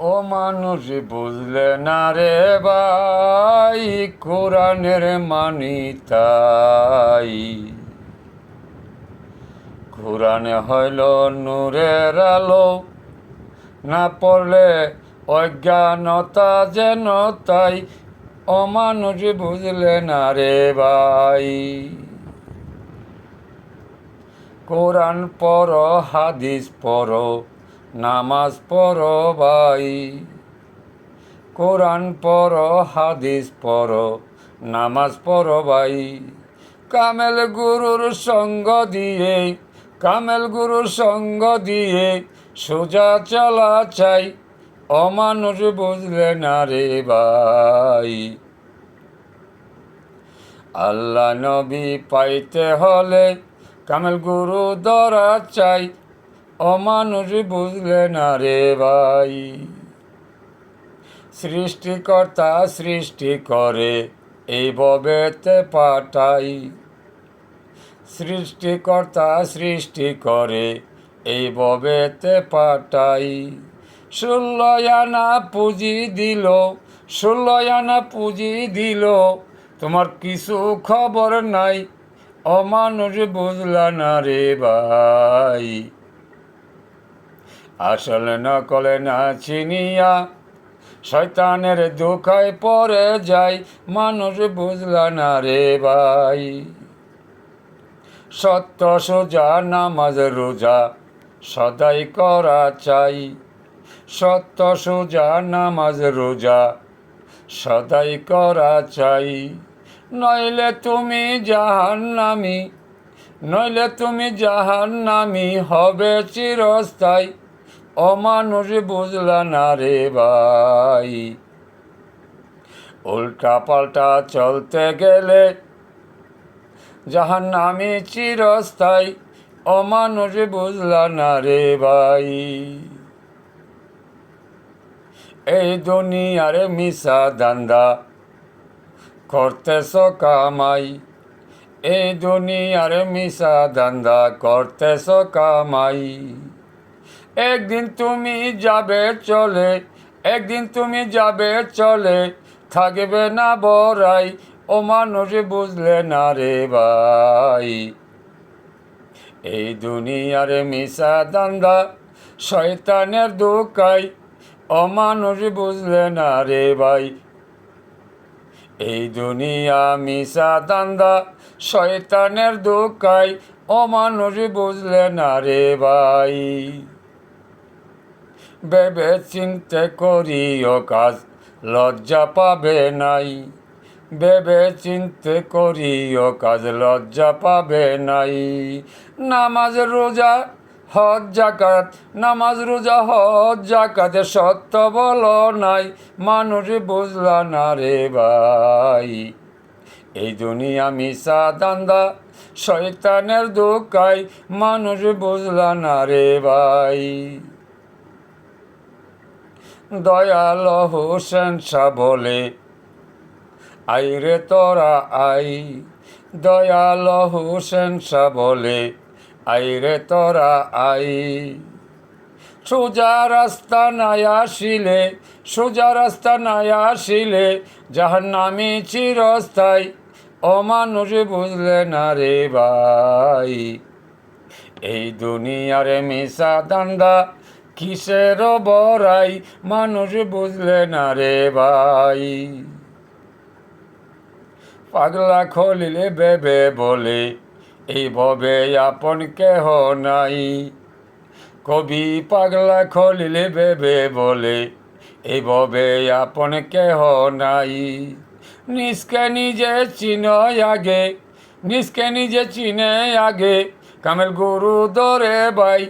ও মানুষ বুঝলে না রে ভাই, কোরআনের মানি তাই। কোরআনে হইল নূরের আলো, না পড়লে অজ্ঞানতা যেন তাই। অমানুষ বুঝলে না রে ভাই। কোরআন পড়, হাদিস পড় নামাজ পড় ভাই। কোরআন পড়, হাদিস পড়, নামাজ পড় ভাই। কামেল গুরুর সঙ্গ দিয়ে, কামেল গুরুর সঙ্গ দিয়ে সোজা চলা চাই। অমানুষ বুঝলে না রে ভাই। আল্লাহ নবী পাইতে হলে কামেল গুরু ধরা চাই। অমানুষ বুঝলে না রে ভাই। সৃষ্টিকর্তা সৃষ্টি করে, এই ববেতে পাঠাই। সৃষ্টিকর্তা সৃষ্টি করে, এই ববেতে পাঠাই। ষোলোয়ানা পুঁজি দিল ষোলোয়ানা পুঁজি দিল, তোমার কিছু খবর নাই, অমানুষ বুঝলা না রে ভাই। আসলে নকলে না চিনিয়া শয়তানের দুঃখায় পরে যাই, মানুষ বুঝলা না রে ভাই। সত্য সোজা, নামাজ রোজা সদাই করা চাই। সত্য সোজা, নামাজ রোজা সদাই করা চাই। নইলে তুমি জাহান্নামি, নইলে তুমি জাহান্নামি হবে চিরস্থায়ী। অমানুষ বুঝলা না রে ভাই। উল্টা পাল্টা চলতে গেলে জাহান্নামি চিরস্থায়ী অমানুষ বুঝলা না রে ভাই। এই দুনিয়ারে মিশা দান্দা করতেছ কামাই। এই দুনিয়ারে মিশা দান্দা করতেছ কামাই। একদিন তুমি যাবে চলে, একদিন তুমি যাবে চলে, থাকবে না বড়াই, ও মানুষ বুঝলে না রে ভাই। এই দুনিয়ারে মিশা দান্দা শয়তানের দোকাই অমানুষ বুঝলে না রে ভাই। এই দুনিয়া মিশা দান্দা শয়তানের দোকাই অমানুষ বুঝলে না রে ভাই। ভেবে চিনতে করিও কাজ, লজ্জা পাবে নাই। ভেবে চিনতে করিও কাজ, লজ্জা পাবে নাই। নামাজ রোজা, হজ জাকাত নামাজ রোজা, হজ জাকাতে সত্য বল নাই, মানুষ বুঝলা না রে ভাই। এই দুনিয়া মিশা দান্দা, শয়তানের দোকাই মানুষ বুঝলা না রে ভাই। দয়াল হোসেন শাহ বলে, আই রে তোরা আই। দয়াল হোসেন শাহ বলে, আই রে তোরা আই। সোজা রাস্তা নাই আসিলে, সোজা রাস্তা নাই আসিলে যাহার নামে চিরস্থায়ী অমানুষ বুঝলে না রে ভাই, এই দুনিয়ারে মিশা দান্দা কিসের বড়াই? মানুষ বুঝলে না রে ভাই। পাগলা খলিলে বেবে বলে এই ভবে আপন কেহ নাই। কবি পাগলা খলিলে বেবে বলে এই ভবে আপন কেহ নাই। নিষ্কে নিজে চিন আগে, নিষ্কে নিজে চিনে আগে। কামেল গুরু দরে ভাই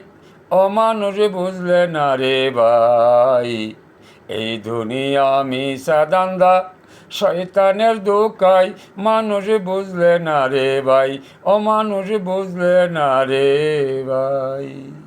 অমানুষ বুঝলে না রে ভাই। এই দুনিয়া মিশা দান্দা, শয়তানের দোকাই মানুষ বুঝলে না রে ভাই। অমানুষ বুঝলে না রে ভাই।